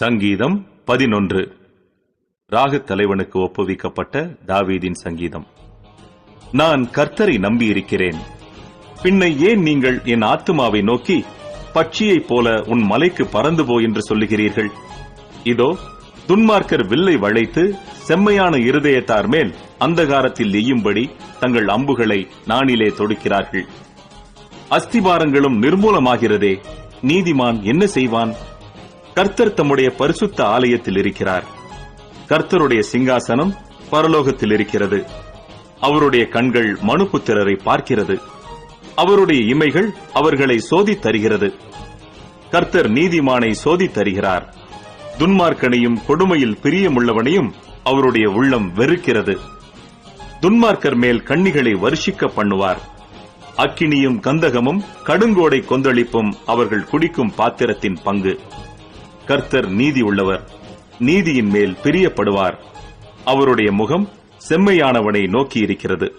சங்கீதம் பதினொன்று. ராகு தலைவனுக்கு ஒப்புவிக்கப்பட்ட தாவீதின் சங்கீதம். நான் கர்த்தரை நம்பியிருக்கிறேன். பின்னை ஏன் நீங்கள் என் ஆத்துமாவை நோக்கி பட்சியைப் போல உன் மலைக்கு பறந்து போ என்று சொல்லுகிறீர்கள்? இதோ துன்மார்க்கர் வில்லை வளைத்து செம்மையான இருதயத்தார் மேல் அந்தகாரத்தில் எய்யும்படி தங்கள் அம்புகளை நானிலே தொடுக்கிறார்கள். அஸ்திபாரங்களும் நிர்மூலமாகிறதே நீதிமான் என்ன செய்வான்? கர்த்தர் தம்முடைய பரிசுத்த ஆலயத்தில் இருக்கிறார். கர்த்தருடைய சிங்காசனம் பரலோகத்தில் இருக்கிறது. அவருடைய கண்கள் மனுபுத்திரரை பார்க்கிறது. அவருடைய இமைகள் அவர்களை சோதி தருகிறது. கர்த்தர் நீதிமானை சோதி தருகிறார். துன்மார்க்கனையும் கொடுமையில் பிரியமுள்ளவனையும் அவருடைய உள்ளம் வெறுக்கிறது. துன்மார்க்கர் மேல் கண்ணிகளை வருஷிக்க பண்ணுவார். அக்கினியும் கந்தகமும் கடுங்கோடை கொந்தளிப்பும் அவர்கள் குடிக்கும் பாத்திரத்தின் பங்கு. கர்த்தர் நீதி உள்ளவர். நீதியின் மேல் பிரியப்படுவார். அவருடைய முகம் செம்மையானவனை நோக்கியிருக்கிறது.